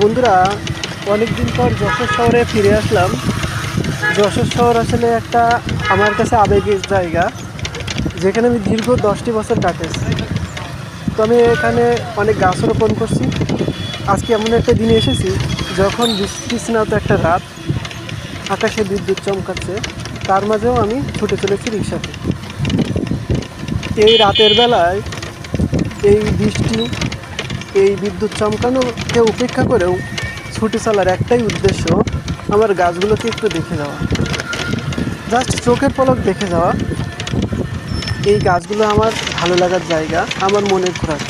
বন্ধুরা, অনেকদিন পর যশোর শহরে ফিরে আসলাম। যশোর শহর আসলে একটা আমার কাছে আবেগের জায়গা, যেখানে আমি দীর্ঘ দশটি বছর কাটেছি। তো আমি এখানে অনেক গাছ রোপণ করছি। আজকে এমন একটা দিনে এসেছি, যখন বৃষ্টি স্নাত একটা রাত আকাশে বিদ্যুৎ চমকাচ্ছে, তার মাঝেও আমি ছুটে চলেছি রিক্সাতে। এই রাতের বেলায় এই বৃষ্টি এই বিদ্যুৎ চমকানোকে উপেক্ষা করেও ছুটি চলার একটাই উদ্দেশ্য আমার গাছগুলোকে একটু দেখে যাওয়া। জাস্ট চোখের পলক দেখে যাওয়া। এই গাছগুলো আমার ভালো লাগার জায়গা, আমার মনের খোরাক।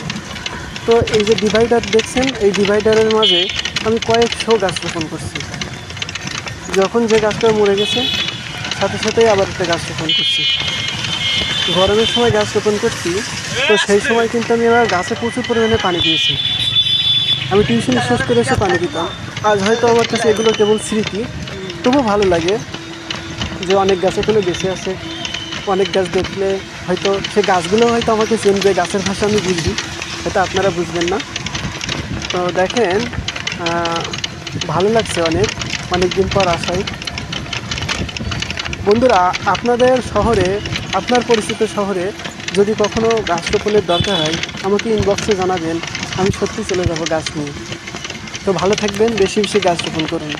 তো এই যে ডিভাইডার দেখছেন, এই ডিভাইডারের মাঝে আমি কয়েকশো গাছ রোপণ করছি। যখন যে গাছটা মরে গেছে, সাথে সাথেই আবার একটা গাছ রোপণ করছি। গরমের সময় গাছ রোপণ করছি তো সেই সময় কিন্তু আমি আমার গাছে প্রচুর পরিমাণে পানি দিয়েছি। আমি টিউশন শেষ করে এসে পানি দিতাম। আজ হয়তো আমার কাছে এগুলো কেবল স্মৃতি তবুও ভালো লাগে যে অনেক গাছ এখনও বেঁচে আছে। অনেক গাছ দেখলে হয়তো সে গাছগুলো হয়তো আমাকে চিনবে গাছের ভাষা আমি বুঝবি হয়তো আপনারা বুঝবেন না। তো দেখেন ভালো লাগছে অনেক অনেক দিন পর আসাই বন্ধুরা আপনাদের শহরে আপনার পরিচিত শহরে যদি কখনো গাছ রোপণের দরকার হয়, আমাকে ইনবক্সে জানাবেন, আমি সত্যি চলে যাব গাছ নিয়ে। তো ভালো থাকবেন, বেশি বেশি গাছ রোপণ করুন।